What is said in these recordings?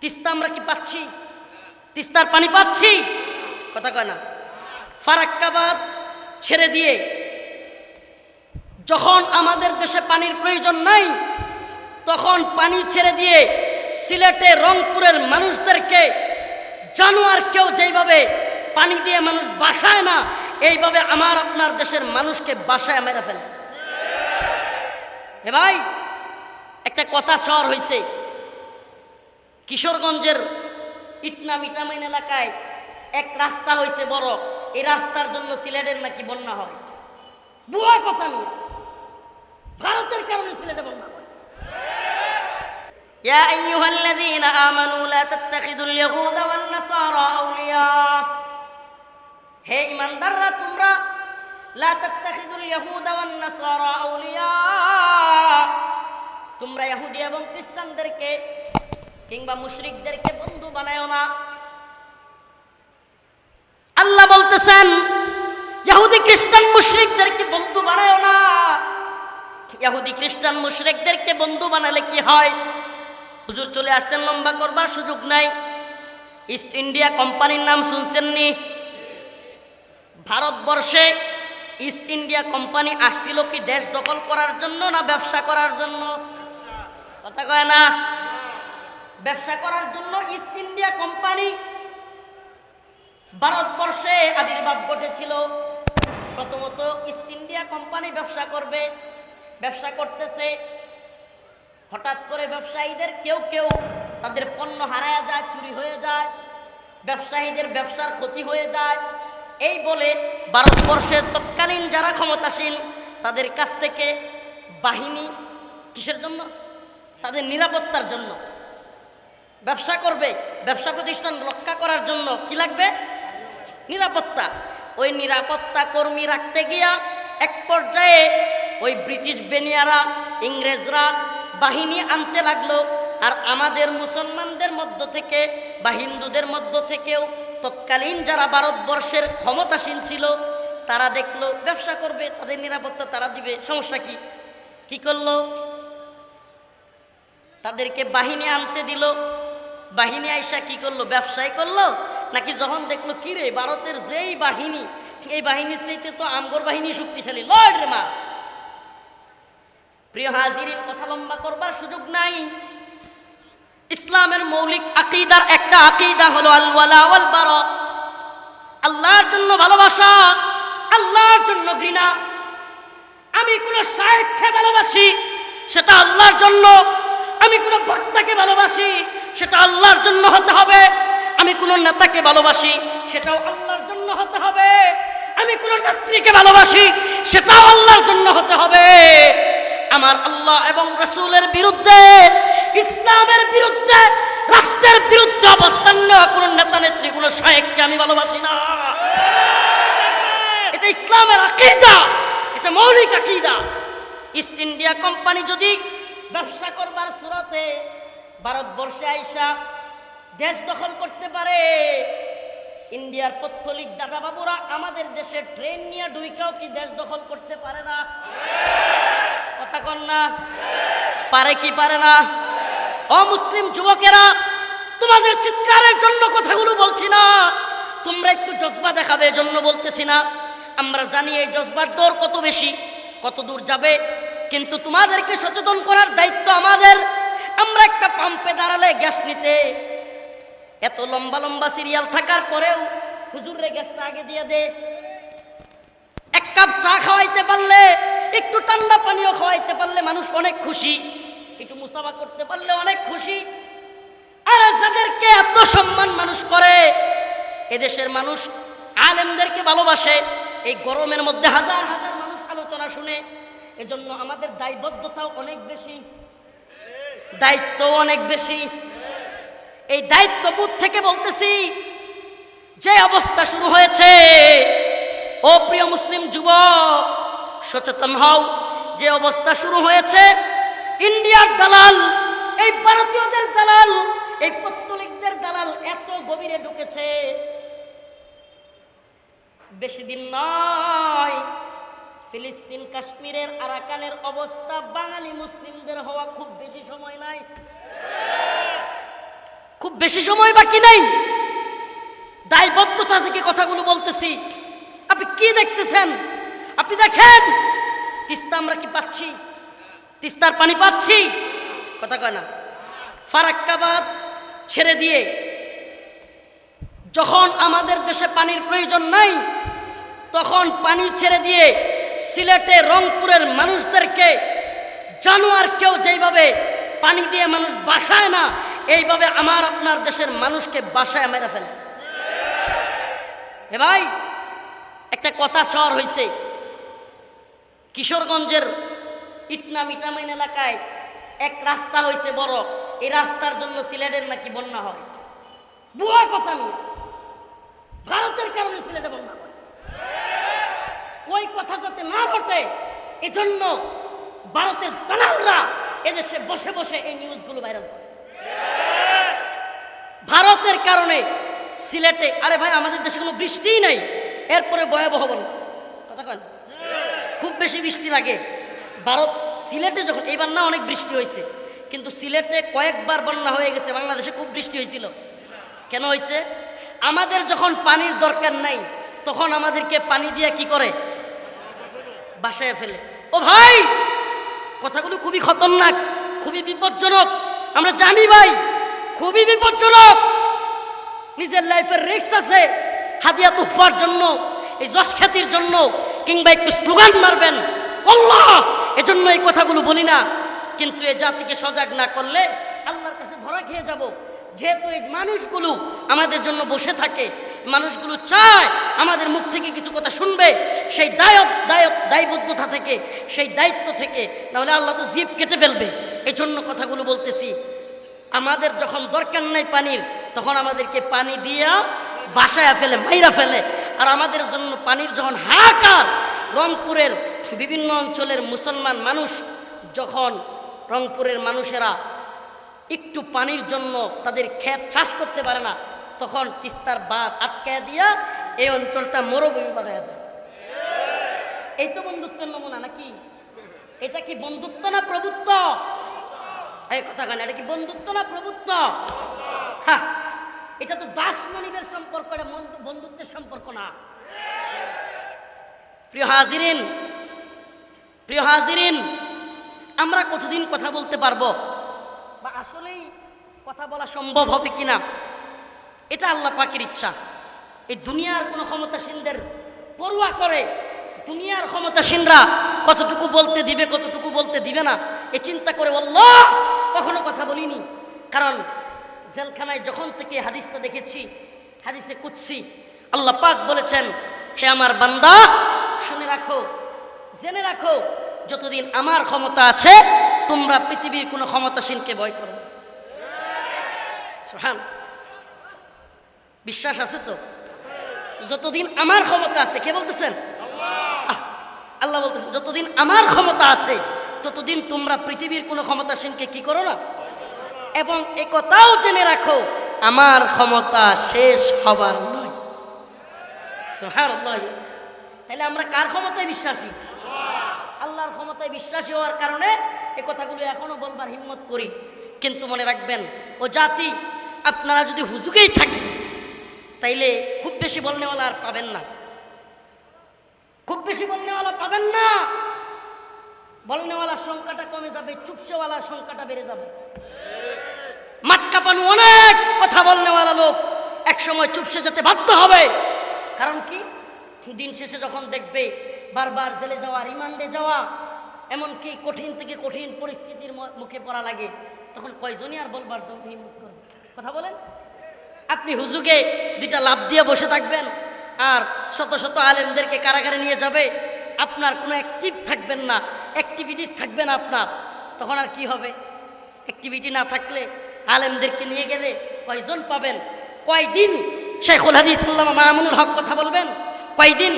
তিস্তা আমরা কি পাচ্ছি? তিস্তার পানি পাচ্ছি? কথা কয় না। ফারাক্কাবাদ ছেড়ে দিয়ে যখন আমাদের দেশে পানির প্রয়োজন নাই, তখন পানি ছেড়ে দিয়ে সিলেটে রংপুরের মানুষদেরকে জানোয়ার কেউ যেইভাবে পানি দিয়ে মানুষ বাসায় না, এইভাবে আমার আপনার দেশের মানুষকে বাসায় মেরে ফেলে। এ ভাই, একটা কথা ছড় হয়েছে কিশোরগঞ্জের ইটনা মিটামাইন এলাকায় এক রাস্তা হয়েছে বড় এই রাস্তার জন্য সিলেটের নাকি বন্যা হয় বুয়া কথা নেই ভারতের কারণে সিলেটে বন্যা হয় يا أيها الذين آمنوا لا تتخذوا اليهود والنصارى أولياء হে ইমানদাররা তোমরা লা তাত্তাখিদুল ইয়াহুদা ওয়ান নাসারা আউলিয়া তোমরা ইহুদি এবং খ্রিস্টানদেরকে কিংবা মুশরিকদেরকে বন্ধু বানায়ও না। আল্লাহ বলতেছেন ইহুদি খ্রিস্টান মুশরিকদেরকে বন্ধু বানায়ও না। ইহুদি খ্রিস্টান মুশরিকদেরকে বন্ধু বানালে কি হয়? হুজুর চলে আসছেন লম্বা করবার সুযোগ নাই। ইস্ট ইন্ডিয়া কোম্পানির নাম শুনছেননি ভারতবর্ষে ইস্ট ইন্ডিয়া কোম্পানি আসছিল কি দেশ দখল করার জন্য না ব্যবসা করার জন্য? কথা কয় না? ব্যবসা করার জন্য ইস্ট ইন্ডিয়া কোম্পানি ভারতবর্ষে আবির্ভাব ঘটেছিল। প্রথমত ইস্ট ইন্ডিয়া কোম্পানি ব্যবসা করবে, ব্যবসা করতেছে। হঠাৎ করে ব্যবসায়ীদের কেউ কেউ তাদের পণ্য হারায় যায়, চুরি হয়ে যায়, ব্যবসায়ীদের ব্যবসার ক্ষতি হয়ে যায়। এই বলে ভারতবর্ষের তৎকালীন যারা ক্ষমতাসীন তাদের কাছ থেকে বাহিনী কিসের জন্য? তাদের নিরাপত্তার জন্য। ব্যবসা করবে, ব্যবসা প্রতিষ্ঠান রক্ষা করার জন্য কি লাগবে? নিরাপত্তা। ওই নিরাপত্তা কর্মী রাখতে গিয়া এক পর্যায়ে ওই ব্রিটিশ বেনিয়ারা, ইংরেজরা বাহিনী আনতে লাগল আর আমাদের মুসলমানদের মধ্য থেকে বা হিন্দুদের মধ্য থেকেও তৎকালীন যারা ভারতবর্ষের ক্ষমতাসীন ছিল, তারা দেখল ব্যবসা করবে, তাদের নিরাপত্তা তারা দিবে, সমস্যা কি? কি করল? তাদেরকে বাহিনী আনতে দিল বাহিনী আইসা কি করল? ব্যবসায় করল? নাকি যখন দেখল কি রে ভারতের যেই বাহিনী, এই বাহিনীর চাইতে তো আমগর বাহিনী শক্তিশালী। লর্ড রে মা প্রিয় হাজিরিন কথা লম্বা করবার সুযোগ নাই। ইসলামের মৌলিক আকিদার একটা আকিদা হলো আল ওয়ালা ওয়াল বারা আল্লাহর জন্য ভালোবাসা, আল্লাহর জন্য ঘৃণা। আমি কোন শায়েখকে ভালোবাসি, সেটা আল্লাহর জন্য। আমি কোন বক্তাকে ভালোবাসি সেটা আল্লাহর জন্য হতে হবে। আমি কোন নেতাকে ভালোবাসি, সেটাও আল্লাহর জন্য হতে হবে। আমি কোন নেত্রীকে ভালোবাসি, সেটাও আল্লাহর জন্য হতে হবে। আমার আল্লাহ এবং রসুলের বিরুদ্ধে, ইসলামের বিরুদ্ধে, রাষ্ট্রের বিরুদ্ধে অবস্থান নেওয়া কোন নেতা, নেত্রী, কোন শায়েককে আমি ভালোবাসি না। এটা ইসলামের আকিদা, এটা মৌলিক আকিদা। ইস্ট ইন্ডিয়া কোম্পানি যদি ব্যবসা করবার সুরতে ভারতবর্ষে আইসা দেশ দখল করতে পারে। ইন্ডিয়ার পত্তলিক দাদা বাবুরা আমাদের দেশে ট্রেন নিয়ে ডুইকাও কি দেশ দখল করতে পারে না? কথা কন না। পারে কি পারে না? অমুসলিম যুবকেরা, তোমাদের চিৎকারের জন্য কথাগুলো বলছি না। তোমরা একটু জজবা দেখাবে জন্য বলতেছি না। আমরা জানি এই জজবার দৌড় কত বেশি, কত দূর যাবে। কিন্তু তোমাদেরকে সচেতন করার দায়িত্ব আমাদের। আমরা একটা পাম্পে দাঁড়ালে গ্যাস নিতে। এত লম্বা লম্বা সিরিয়াল থাকার পরেও হুজুরে গ্যাসটা আগে দিয়ে দে। এক কাপ চা খাওয়াইতে পারলে, একটু ঠান্ডা পানীয় খাওয়াইতে পারলে মানুষ অনেক খুশি। একটু মুসাফা করতে পারলে অনেক খুশি। আর যাদেরকে এত সম্মান মানুষ করে, এদেশের মানুষ আলেমদেরকে ভালোবাসে। এই গরমের মধ্যে হাজার হাজার মানুষ আলোচনা শুনে, এজন্য আমাদের দায়বদ্ধতাও অনেক বেশি। দায়িত্ব অনেক বেশি। এই দায়িত্ববোধ থেকে বলতেছি, যে অবস্থা শুরু হয়েছে, ও প্রিয় মুসলিম যুবক, সচেতন হও, যে অবস্থা শুরু হয়েছে, ইন্ডিয়ার দালাল, এই ভারতীয়দের দালাল, এই পত্তলিকদের দালাল এত গভীরে ঢুকেছে। বেশি দিন নয় ফিলিস্তিন, কাশ্মীরের, আরাকানের অবস্থা, বাঙালি মুসলিমদের হওয়া খুব বেশি সময় নাই। খুব বেশি সময় বাকি নাই। দায়বদ্ধতা থেকে কথাগুলো বলতেছি। আপনি কি দেখতেছেন? আপনি দেখেন? তিস্তা আমরা কি পাচ্ছি? তিস্তার পানি পাচ্ছি? কথা কয় না। ফারাক্কাবাদ ছেড়ে দিয়ে যখন আমাদের দেশে পানির প্রয়োজন নাই, তখন পানি ছেড়ে দিয়ে সিলেটে রংপুরের মানুষদেরকে জানোয়ার কেউ যেইভাবে পানি দিয়ে মানুষ বাসায় না, এইভাবে আমার আপনার দেশের মানুষকে বাসায় মেরে ফেলে। এ ভাই, একটা কথা চর হয়েছে কিশোরগঞ্জের ইটনা মিটামাইন এলাকায় এক রাস্তা হয়েছে বড়। এই রাস্তার জন্য সিলেটের নাকি বন্যা হয়। বুয়া কথা নিয়ে। ভারতের কারণে সিলেটে বন্যা হয়। ওই কথা যাতে না ঘটে, এজন্য ভারতের দালালরা এদেশে বসে বসে এই নিউজগুলো ভাইরাল করে। ভারতের কারণে সিলেটে, আরে ভাই, আমাদের দেশে কোনো বৃষ্টিই নাই, এরপরে ভয়াবহ বন্যা। কথা কন? খুব বেশি বৃষ্টি লাগে। ভারত, সিলেটে যখন, এইবার না অনেক বৃষ্টি হয়েছে, কিন্তু সিলেটে কয়েকবার বন্যা হয়ে গেছে, বাংলাদেশে খুব বৃষ্টি হয়েছিল। কেন হয়েছে? আমাদের যখন পানির দরকার নাই, তখন আমাদেরকে পানি দিয়ে কি করে? বাসায় ফেলে। ও ভাই, কথাগুলো খুবই খতরনাক, খুবই বিপজ্জনক। আমরা জানি ভাই, খুবই বিপজ্জনক। নিজের লাইফের রিক্স আছে, হাদিয়া তুফার জন্য, এই যশ খ্যাতির জন্য, কিংবা একটু স্লোগান মারবেন। আল্লাহ! এজন্য এই কথাগুলো বলি না, কিন্তু এ জাতিকে সজাগ না করলে আল্লাহর কাছে ধরা খেয়ে যাব। যেহেতু এই মানুষগুলো আমাদের জন্য বসে থাকে, মানুষগুলো চায় আমাদের মুখ থেকে কিছু কথা শুনবে, সেই দায়ক দায়ক, দায়বদ্ধতা থেকে, সেই দায়িত্ব থেকে, নাহলে আল্লাহ তো জিপ কেটে ফেলবে। এই জন্য কথাগুলো বলতেছি, আমাদের যখন দরকার নাই পানির, তখন আমাদেরকে পানি দিয়া বাসায় ফেলে, মাইরা ফেলে। আর আমাদের জন্য পানির যখন হাহাকার, রংপুরের বিভিন্ন অঞ্চলের মুসলমান মানুষ, যখন রংপুরের মানুষেরা একটু পানির জন্য তাদের ক্ষেত চাষ করতে পারে না, তখন তিস্তার বাঁধ আটকায় দিয়া এই অঞ্চলটা মরুভূমি বানায় দেয়। এই তো বন্ধুত্বের নমুনা নাকি? এটা কি বন্ধুত্ব না প্রভুত্ব? এই কথা কেন, এটা কি বন্ধুত্ব না প্রভুত্ব? হ্যাঁ এটা তো দাস মনিবের সম্পর্ক, এটা বন্ধু- বন্ধুত্বের সম্পর্ক না। প্রিয় হাজিরিন প্রিয় হাজিরিন, আমরা কতদিন কথা বলতে পারব? বা আসলেই কথা বলা সম্ভব হবে কিনা, এটা আল্লাহ পাকের ইচ্ছা। এই দুনিয়ার কোনো ক্ষমতাসীনদের পড়ুয়া করে দুনিয়ার ক্ষমতাসীনরা কতটুকু বলতে দিবে, কতটুকু বলতে দিবে না, এ চিন্তা করে আল্লাহ কখনো কথা বলিনি। কারণ জেলখানায় যখন থেকে হাদিসটা দেখেছি, হাদিসে কুৎসি আল্লাহ পাক বলেছেন, হে আমার বান্দা, শুনে রাখো, জেনে রাখো যতদিন আমার ক্ষমতা আছে, তোমরা পৃথিবীর কোনো ক্ষমতাসীনকে ভয় করো। বিশ্বাস আছে তো? যতদিন আমার ক্ষমতা আছে, কে বলতেছেন? আল্লাহ বলতেছেন, যতদিন আমার ক্ষমতা আছে, ততদিন তোমরা পৃথিবীর কোনো ক্ষমতাসীনকে কি করো না? এবং এ কথাও জেনে রাখো, আমার ক্ষমতা শেষ হবার নয়। সুবহানাল্লাহ। তাহলে আমরা কার ক্ষমতায় বিশ্বাসী? আল্লাহর ক্ষমতায় বিশ্বাসী হওয়ার কারণে এ কথাগুলো এখনও বলবার হিম্মত করি। কিন্তু মনে রাখবেন, ও জাতি আপনারা যদি হুজুকেই থাকেন, তাইলে খুব বেশি বলনেওয়ালা আর পাবেন না। খুব বেশি বলনেওয়ালা পাবেন না। বলনেওয়ালার সংখ্যাটা কমে যাবে, চুপসেওয়ালার সংখ্যাটা বেড়ে যাবে। মাঠ কাঁপানো অনেক কথা বলনেওয়ালা লোক এক সময় চুপসে যেতে বাধ্য হবে। কারণ কি? দিন শেষে যখন দেখবে বারবার জেলে যাওয়া, রিমান্ডে যাওয়া, এমনকি কঠিন থেকে কঠিন পরিস্থিতির মুখে পড়া লাগে, তখন কয়জনই আর বলবার কথা বলেন। আপনি হুজুকে দুইটা লাভ দিয়ে বসে থাকবেন, আর শত শত আলেমদেরকে কারাগারে নিয়ে যাবে, আপনার কোনো অ্যাক্টিভ থাকবেন না অ্যাক্টিভিটিস থাকবে না আপনার, তখন আর কি হবে? অ্যাক্টিভিটি না থাকলে আলেমদেরকে নিয়ে গেলে কয়জন পাবেন? কয়দিন? শেখুল হাদিস আল্লামা মামুনুল হক কথা বলবেন? কয়দিন?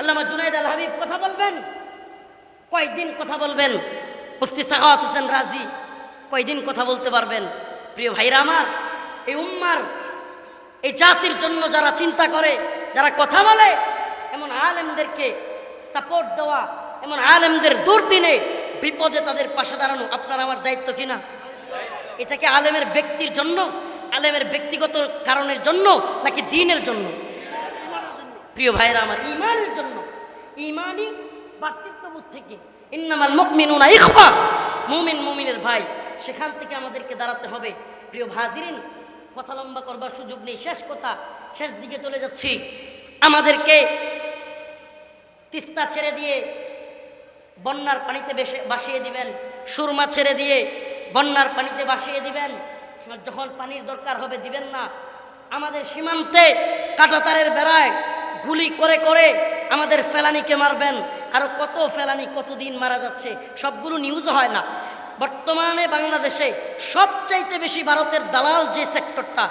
আল্লামা জুনাইদ আল হাবিব কথা বলবেন? কয়দিন কথা বলবেন? মুফতি সাখাওয়াত হোসেন রাজি কয়দিন কথা বলতে পারবেন? প্রিয় ভাইরা আমার, এই উম্মার, এই জাতির জন্য যারা চিন্তা করে, যারা কথা বলে, এমন আলেমদেরকে সাপোর্ট দেওয়া, এমন আলেমদের দুর্দিনে বিপদে তাদের পাশে দাঁড়ানো, আপনার আমার দায়িত্ব কিনা এটাকে আলেমের ব্যক্তির জন্য, আলেমের ব্যক্তিগত কারণের জন্য, নাকি দিনের জন্য? প্রিয় ভাইরা আমার ইমানের জন্য ইমানই বার্তৃত্ববোধ থেকে। ইন্নামাল মুকমিনুনা ইখওয়া। মুমিন মুমিনের ভাই, সেখান থেকে আমাদেরকে দাঁড়াতে হবে। প্রিয় ভাজিরিন কথা লম্বা করবার সুযোগ নেই, শেষ কথা, শেষ দিকে চলে যাচ্ছি। আমাদেরকে তিস্তা ছেড়ে দিয়ে বন্যার পানিতে বেসে বাসিয়ে দিবেন, সুরমা ছেড়ে দিয়ে বন্যার পানিতে বাসিয়ে দিবেন। যখন পানির দরকার হবে, দিবেন না। আমাদের সীমান্তে কাঁটাতারের বেড়ায় গুলি করে করে আমাদের ফেলানিকে মারবেন। আরও কত ফেলানি কতদিন মারা যাচ্ছে, সবগুলো নিউজ হয় না। বর্তমানে বাংলাদেশে সবচাইতে বেশি ভারতের দালাল যে সেক্টরটা